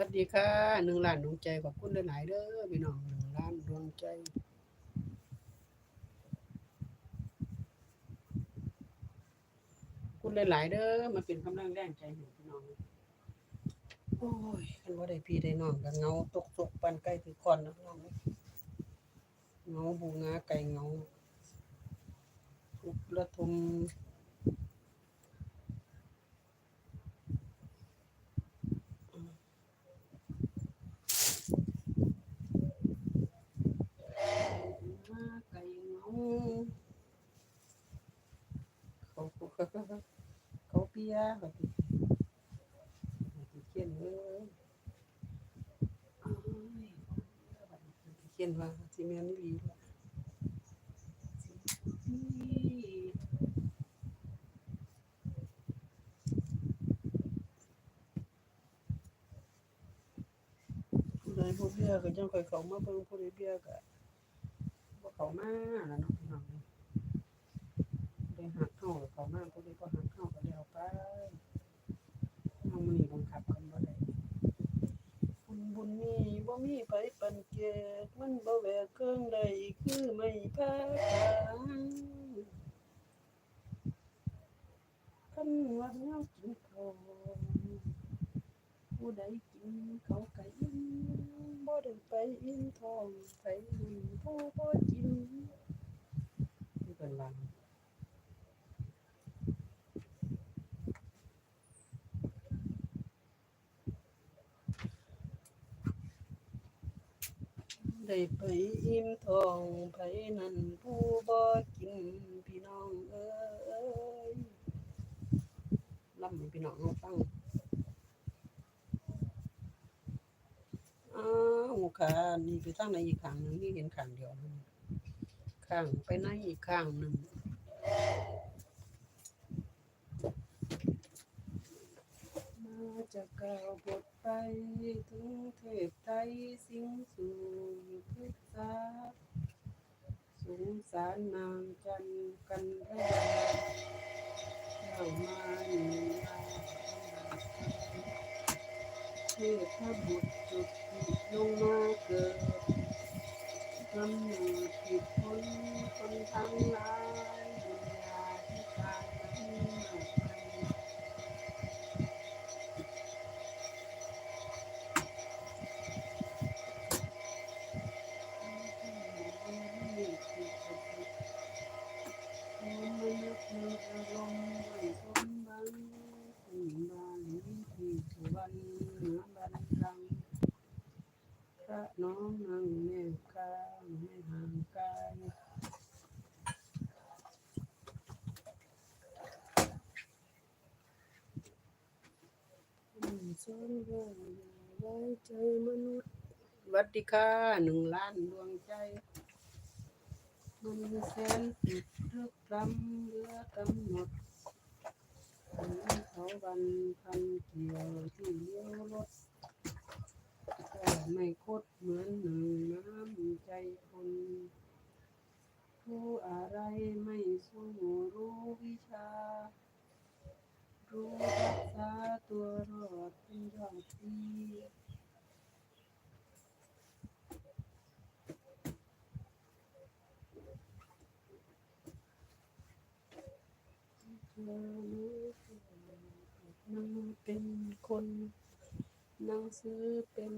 วัสดีค่ะหนึ่งล้านดวงใจขอบคุณหลายๆเด้อพี่น้องหนึ่งล้านดวงใจคุณหลายๆเด้อมาเป็นกำลังแรงใจให้พี่น้องโอ้ยคันว่าได้พี่ได้น้องก็เงาตกตกปันไก่ถือคอนนะน้องเงาบูงาไก่เงาทุกระทมงาไก่เหงาเขาเขาเขาเปี ยแบบนี้เขียนเลยอ้ายเขียนว่าสิแม่นอี่ลีล่ะผู้ใดบ่เบียก็จังค่อยเข้ามาเบิ่งผู้ใดเบียก็บ่เข้ามาล่ะเนาะพี่น้องผู้หักเฮาเข้ามาผู้ใดบ่หัก ไปเฮามือบังคับกันบ่ได้บุญบุญนี้บ่มีไผปันเกตมันบ่แวกเครื่องใดคือไม่พาทางคันว่าเฮากินข้าผู้ใดกินเขาวก็อิ่มบ่ได้ไปอิ่มทองไผบุญผู้บ่กินนี่เป็นว่า ได้ไปอิ่มท้องไผนั่นผู้บ่กินพี่น้องเอ้ยลำให้พี่น้องเฮาฟังอ้าวค่ะนี่ไปทางไหนอีกข้างหนึ่งนี่เห็นข้างเดียวข้างไปไหนอีกข้างหนึ่งมา จะก้าวบทไปถึงเทพไทยสิงสู่พุทธาสงสารนางจันกันระยาเข้ามาอยู่นาเทพบุตรจุดลงมาเกิดทำหนึ่งผิดคนคนทั้งหลายดุนยาที่ตายนั้นหมดไปมนุษย์มีอารมณ์ไม่สมบังขึ้นบ้านที่สวรรค์เหนือบันลังก์ พระน้องนั่งแม่กาไม่ห่างกายสอนว่าอย่า ไว้ใจมนุษย์วัดดีค่ะหนึ่งล้านดวงใจ มันแสนติดรึกรำเรือกำหนดเมือเขาบันพันเกี่ยวที่เลี้ยวรถแต่ไม่คดเหมือนหนึ่งน้ำใจคนผู้อะไรไม่สู้รู้วิชา รู้รักษาตัวรอด นางเป็นคนนางซื้อเป็น